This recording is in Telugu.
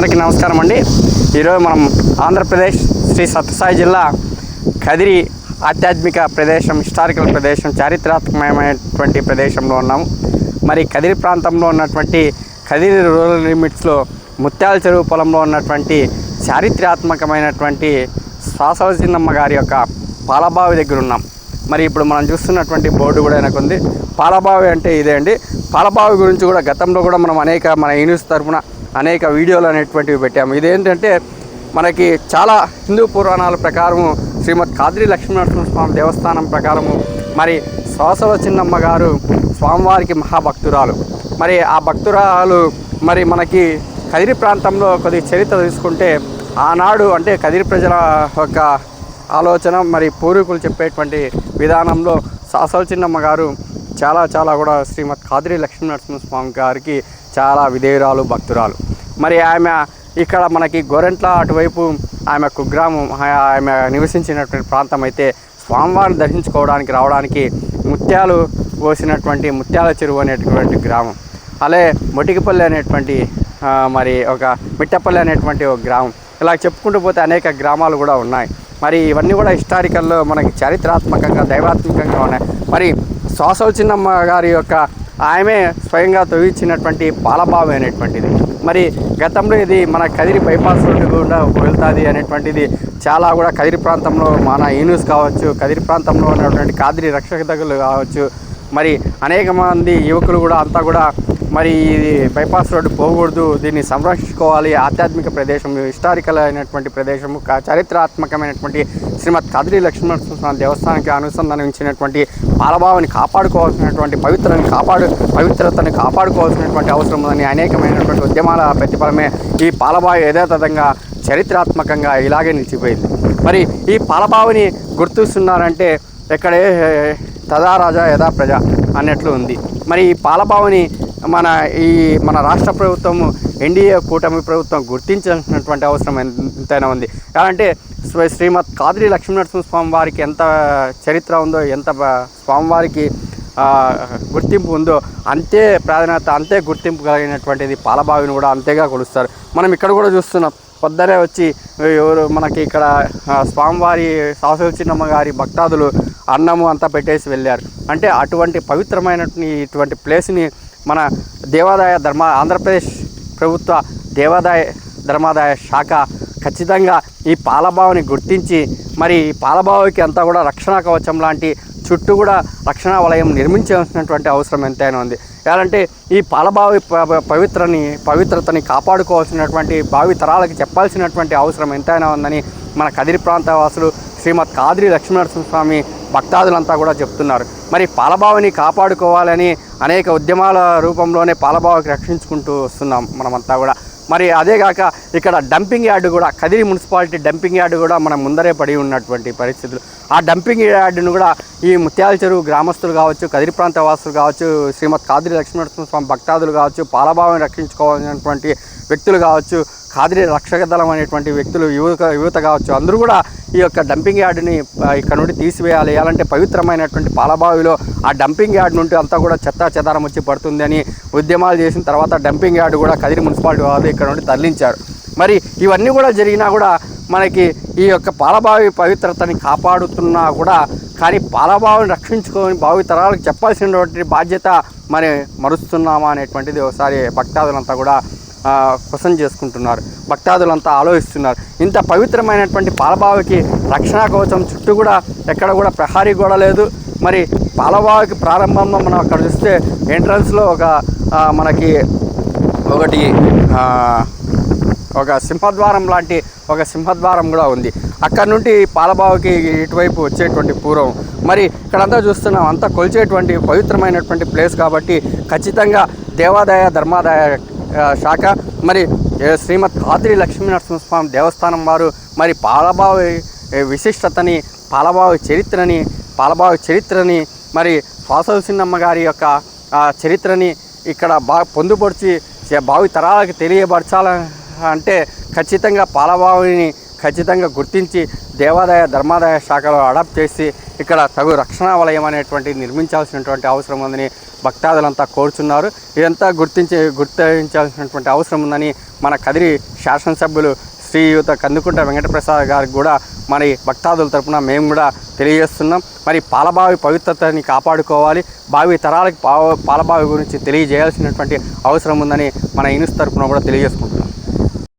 అందరికీ నమస్కారం అండి. ఈరోజు మనం ఆంధ్రప్రదేశ్ శ్రీ సత్యసాయి జిల్లా కదిరి ఆధ్యాత్మిక ప్రదేశం హిస్టారికల్ ప్రదేశం చారిత్రాత్మకమైనటువంటి ప్రదేశంలో ఉన్నాము. మరి కదిరి ప్రాంతంలో ఉన్నటువంటి కదిరి రూరల్ లిమిట్స్లో ముత్యాల చెరువు పొలంలో ఉన్నటువంటి చారిత్రాత్మకమైనటువంటి శ్వాసవసిందమ్మ గారి యొక్క పాలబావి దగ్గర ఉన్నాం. మరి ఇప్పుడు మనం చూస్తున్నటువంటి బోర్డు కూడా వెనక ఉంది. పాలబావి అంటే ఇదే అండి. పాలబావి గురించి కూడా గతంలో కూడా మనం అనేక మన యూనివర్స్ తరఫున అనేక వీడియోలు అనేటువంటివి పెట్టాము. ఇదేంటంటే మనకి చాలా హిందూ పురాణాల ప్రకారము శ్రీమద్ కాద్రి లక్ష్మీనరసింహ స్వామి దేవస్థానం ప్రకారము మరి శ్వాసవ చిన్నమ్మ గారు స్వామివారికి మహాభక్తురాలు. మరి ఆ భక్తురాలు మరి మనకి కదిరి ప్రాంతంలో కొద్ది చరిత్ర తీసుకుంటే ఆనాడు అంటే కదిరి ప్రజల యొక్క ఆలోచన మరి పూర్వీకులు చెప్పేటువంటి విధానంలో సాసల చిన్నమ్మ గారు చాలా చాలా కూడా శ్రీమద్ కాదిరి లక్ష్మీనరసింహస్వామి గారికి చాలా విధేయురాలు భక్తురాలు. మరి ఆమె ఇక్కడ మనకి గోరెంట్ల అటువైపు ఆమె కుగ్రామం ఆ- ఆమె నివసించినటువంటి ప్రాంతం అయితే స్వామివారిని దర్శించుకోవడానికి రావడానికి ముత్యాలు పోసినటువంటి ముత్యాల చెరువు అనేటువంటి గ్రామం. అలాగే మొటికిపల్లి అనేటువంటి మరి ఒక మిట్టపల్లి అనేటువంటి ఒక గ్రామం. ఇలా చెప్పుకుంటూ పోతే అనేక గ్రామాలు కూడా ఉన్నాయి. మరి ఇవన్నీ కూడా హిస్టారికల్లో మనకి చారిత్రాత్మకంగా దైవాత్మకంగా ఉన్నాయి. మరి శ్వాసవ చిన్నమ్మ గారి యొక్క ఆమె స్వయంగా తవ్వించినటువంటి పాలబావి అనేటువంటిది. మరి గతంలో ఇది మన కదిరి బైపాస్ రోడ్డు కూడా వెళ్తుంది అనేటువంటిది చాలా కూడా కదిరి ప్రాంతంలో మన ఈనూస్ కావచ్చు కదిరి ప్రాంతంలో ఉన్నటువంటి కాదిరి రక్షక దగ్గరలు కావచ్చు మరి అనేక మంది యువకులు కూడా అంతా కూడా మరి ఇది బైపాస్ రోడ్డు పోకూడదు దీన్ని సంరక్షించుకోవాలి. ఆధ్యాత్మిక ప్రదేశం హిస్టారికల్ అయినటువంటి ప్రదేశము కా- శ్రీమద్ కదిరి లక్ష్మీనరసింహస్వామి దేవస్థానానికి అనుసంధానించినటువంటి బాలభావాన్ని కాపాడుకోవాల్సినటువంటి పవిత్రని కాపాడు పవిత్రతను కాపాడుకోవాల్సినటువంటి అవసరం ఉందని అనేకమైనటువంటి ఉద్యమాల ప్రతిఫలమే ఈ పాలబావి యథాతథంగా చరిత్రాత్మకంగా ఇలాగే నిలిచిపోయింది. మరి ఈ పాలబావిని గుర్తిస్తున్నారంటే ఎక్కడే తదా రాజా యథా ప్రజ అన్నట్లు ఉంది. మరి ఈ పాలబావిని మన ఈ మన రాష్ట్ర ప్రభుత్వం ఎన్డీఏ కూటమి ప్రభుత్వం గుర్తించాల్సినటువంటి అవసరం ఎంతైనా ఉంది. అంటే శ్రీ- శ్రీమద్ కాదిరి లక్ష్మీనరసింహ స్వామి వారికి ఎంత చరిత్ర ఉందో ఎంత స్వామివారికి గుర్తింపు ఉందో అంతే ప్రాధాన్యత అంతే గుర్తింపు కలిగినటువంటిది పాలబావిని కూడా అంతేగా కొలుస్తారు. మనం ఇక్కడ కూడా చూస్తున్నాం. పొద్దునే వచ్చి ఎవరు మనకి ఇక్కడ స్వామివారి సాసల చిన్నమ్మ గారి భక్తాదులు అన్నము అంతా పెట్టేసి వెళ్ళారు. అంటే అటువంటి పవిత్రమైనటువంటి ఇటువంటి ప్లేస్ని మన దేవాదాయ ధర్మ ఆంధ్రప్రదేశ్ ప్రభుత్వ దేవాదాయ ధర్మాదాయ శాఖ ఖచ్చితంగా ఈ పాలబావిని గుర్తించి మరి ఈ పాలబావికి అంతా కూడా రక్షణ కవచం లాంటి చుట్టూ కూడా రక్షణ వలయం నిర్మించాల్సినటువంటి అవసరం ఎంతైనా ఉంది. ఎలాంటే ఈ పాలబావి ప- పవిత్రని పవిత్రతని కాపాడుకోవాల్సినటువంటి భావి తరాలకు చెప్పాల్సినటువంటి అవసరం ఎంతైనా ఉందని మన కదిరి ప్రాంత వాసులు శ్రీమద్ కాదిరి లక్ష్మీనరసింహస్వామి భక్తాదులంతా కూడా చెప్తున్నారు. మరి పాలబావిని కాపాడుకోవాలని అనేక ఉద్యమాల రూపంలోనే పాలబావికి రక్షించుకుంటూ వస్తున్నాం మనమంతా కూడా. మరి అదేగాక ఇక్కడ డంపింగ్ యార్డు కూడా కదిరి మున్సిపాలిటీ డంపింగ్ యార్డు కూడా మన ముందరే పడి ఉన్నటువంటి పరిస్థితులు. ఆ డంపింగ్ యార్డును కూడా ఈ ముత్యాల చెరువు గ్రామస్తులు కావచ్చు కదిరి ప్రాంత వాసులు కావచ్చు శ్రీమద్ కాదిరి లక్ష్మీనరసింహ స్వామి భక్తాదులు కావచ్చు పాలభావం రక్షించుకోవాలనేటువంటి వ్యక్తులు కావచ్చు కాదిరి రక్షక దళం అనేటువంటి వ్యక్తులు యువత యువత కావచ్చు అందరూ కూడా ఈ యొక్క డంపింగ్ యార్డుని ఇక్కడ నుండి తీసివేయాలి. ఎలాంటి పవిత్రమైనటువంటి పాలబావిలో ఆ డంపింగ్ యార్డ్ నుండి అంతా కూడా చెత్త చెదారం వచ్చి పడుతుంది అని ఉద్యమాలు చేసిన తర్వాత డంపింగ్ యార్డు కూడా కదిరి మున్సిపాలిటీ వాళ్ళు ఇక్కడ నుండి తరలించారు. మరి ఇవన్నీ కూడా జరిగినా కూడా మనకి ఈ యొక్క పాలబావి పవిత్రతని కాపాడుతున్నా కూడా కానీ పాలబావిని రక్షించుకొని భావి తరాలకు చెప్పాల్సినటువంటి బాధ్యత మరి మరుస్తున్నామా అనేటువంటిది ఒకసారి భక్తాదులంతా కూడా క్వశ్చన్ చేసుకుంటున్నారు. భక్తాదులంతా ఆలోచిస్తున్నారు. ఇంత పవిత్రమైనటువంటి పాలబావికి రక్షణ కవచం చుట్టూ కూడా ఎక్కడ కూడా ప్రహారీ గోడ లేదు. మరి పాలబావికి ప్రారంభంలో మనం అక్కడ చూస్తే ఎంట్రన్స్లో ఒక మనకి ఒకటి ఒక సింహద్వారం లాంటి ఒక సింహద్వారం కూడా ఉంది. అక్కడ నుండి పాలబావికి ఇటువైపు వచ్చేటువంటి పూర్వం. మరి ఇక్కడంతా చూస్తున్నాం అంతా కొలిచేటువంటి పవిత్రమైనటువంటి ప్లేస్ కాబట్టి ఖచ్చితంగా దేవాదాయ ధర్మాదాయ శాఖ మరి ఏ, శ్రీమద్ కాదిరి లక్ష్మీనరసింహస్వామి దేవస్థానం వారు మరి పాలబావి విశిష్టతని పాలబావి చరిత్రని పాలబావి చరిత్రని మరి వాసవ సిన్నమ్మ గారి యొక్క చరిత్రని ఇక్కడ బా పొందుపరిచి భావి తరాలకు తెలియపరచాలని అంటే ఖచ్చితంగా పాలబావిని ఖచ్చితంగా గుర్తించి దేవాదాయ ధర్మాదాయ శాఖలో అడాప్ట్ చేసి ఇక్కడ తగు రక్షణ వలయం అనేటువంటి నిర్మించాల్సినటువంటి అవసరం ఉందని భక్తాదులంతా కోరుచున్నారు. ఇదంతా గుర్తించి గుర్తించాల్సినటువంటి అవసరం ఉందని మన కదిరి శాసనసభ్యులు శ్రీయుత కందుకుంట వెంకటప్రసాద్ గారికి కూడా మరి భక్తాదుల తరపున మేము కూడా తెలియజేస్తున్నాం. మరి పాలబావి పవిత్రతని కాపాడుకోవాలి. బావి తరాలకు పా పాలబావి గురించి తెలియజేయాల్సినటువంటి అవసరం ఉందని మన ఇనుస్ తరపున కూడా తెలియజేసుకుంటున్నాం.